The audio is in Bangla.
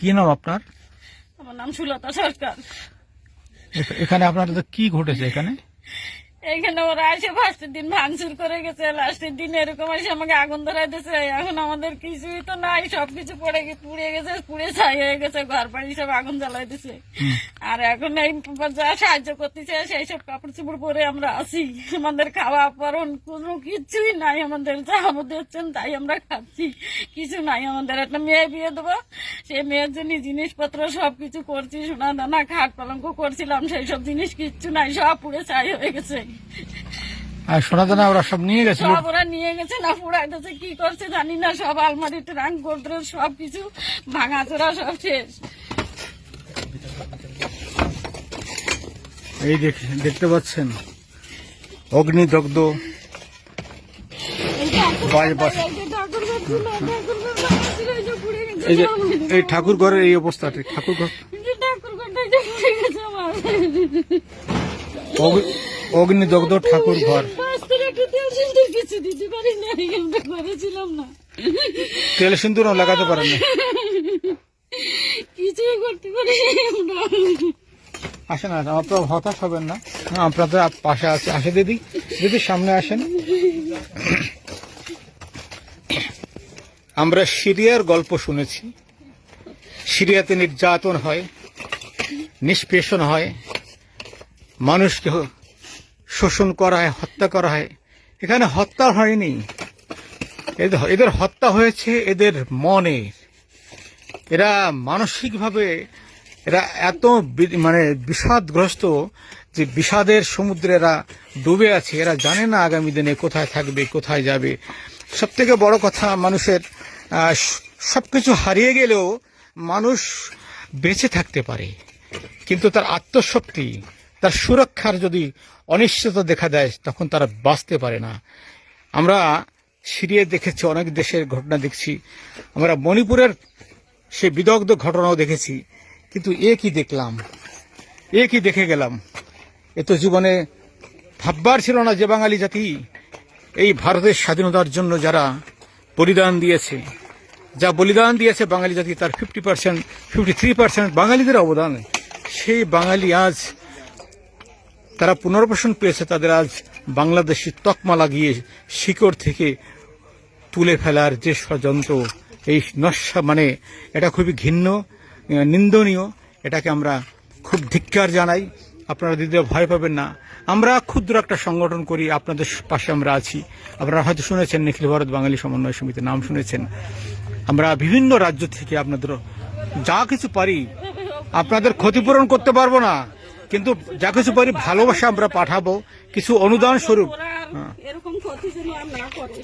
কি নাম আপনার? আমার নাম সুলতা সরকার। এখ- এখানে আপনার কি ঘটেছে এখানে? এইখানে ওরা এসে ফার্স্টের দিন ভাঙচুর করে গেছে লাস্টের দিন এরকম এসে আমাকে আগুন ধরাই দিয়েছে এখন আমাদের কিছুই তো নাই সবকিছু পড়ে পুড়ে গেছে পুড়ে ছাই হয়ে গেছে ঘর বাড়ি সব আগুন জ্বালাই দিছে আর এখন এই যা সাহায্য করতেছে সেই সব কাপড় চোপড় পরে আমরা আছি। আমাদের খাওয়া পরন কোনো কিছুই নাই আমাদের যা আমাদের হচ্ছেন তাই আমরা খাচ্ছি। কিছু নাই আমাদের একটা মেয়ে বিয়ে দেবো সেই মেয়ের জন্য জিনিসপত্র সব কিছু করছি সোনা দানা খাট পালঙ্ক করছিলাম সেই সব জিনিস কিচ্ছু নাই সব পুড়ে ছাই হয়ে গেছে। আর ওরা সব নিয়ে সব ওরা নিয়ে গেছে না কি করছে জানি না সব আলমারি ট্রাঙ্ক গোদরেজ সব কিছু ভাঙাচোরা সব শেষ। এই দেখতে পাচ্ছেন? অগ্নিদগ্ধ। এই ঠাকুর ঘরের এই অবস্থাটা ঠাকুর ঘর। অগ্নিদগ্ধ ঠাকুর ঘর। কিছু দিতে পারি না করেছিলাম না তেল সিন্দুরও লাগাতে পারেন না। কিছুই করতে পারি আসেন আসেন আপনারা হতাশ হবেন না। আপনাদের পাশে আছে। আসে দিদি দিদি সামনে আসেন। আমরা সিরিয়ার গল্প শুনেছি। সিরিয়াতে নির্যাতন হয় নিষ্পেষণ হয়। মানুষকে শোষণ করা হয়, হত্যা করা হয়। এখানে হত্যা হয়নি। এদের হত্যা হয়েছে এদের মনে। এরা মানসিকভাবে, এরা এত মানে বিষাদগ্রস্ত যে বিষাদের সমুদ্রে এরা ডুবে আছে। এরা জানে না আগামী দিনে কোথায় থাকবে, কোথায় যাবে। সব থেকে বড় কথা, মানুষের সব কিছু হারিয়ে গেলেও মানুষ বেঁচে থাকতে পারে। কিন্তু তার আত্মশক্তি তার সুরক্ষার যদি অনিশ্চয়তা দেখা দেয়, তখন তারা বাঁচতে পারে না। আমরা সিরিয়া দেখেছি, অনেক দেশের ঘটনা দেখছি। আমরা মণিপুরের সে বিদগ্ধ ঘটনাও দেখেছি। কিন্তু এ কি দেখলাম? এ কি দেখে গেলাম? এ তো জীবনে ভাববার ছিল না যে বাঙালি জাতি এই ভারতের স্বাধীনতার জন্য যারা বলিদান দিয়েছে। যা বলিদান দিয়েছে বাঙালি জাতি, তার fifty percent fifty three percent বাঙালিদের অবদান। সেই বাঙালি আজ তারা পুনর্বাসন পেয়েছে, তাদের আজ বাংলাদেশি তকমা লাগিয়ে শিকড় থেকে তুলে ফেলার যে ষড়যন্ত্র, এই নস্যা মানে এটা খুবই ঘিন্ন নিন্দনীয়। এটাকে আমরা খুব ধিক্কার জানাই। আপনারা দিদিরা ভয় পাবেন না। আমরা ক্ষুদ্র একটা সংগঠন করি, আপনাদের পাশে আমরা আছি। আপনারা হয়তো শুনেছেন নিখিল ভারত বাঙালি সমন্বয় সমিতির নাম শুনেছেন। আমরা বিভিন্ন রাজ্য থেকে আপনাদের যা কিছু পারি, আপনাদের ক্ষতিপূরণ করতে পারব না। কিন্তু যা কিছু পারি ভালোবাসা আমরা পাঠাবো কিছু অনুদান স্বরূপ। এরকম ক্ষতি যেন আর না করে।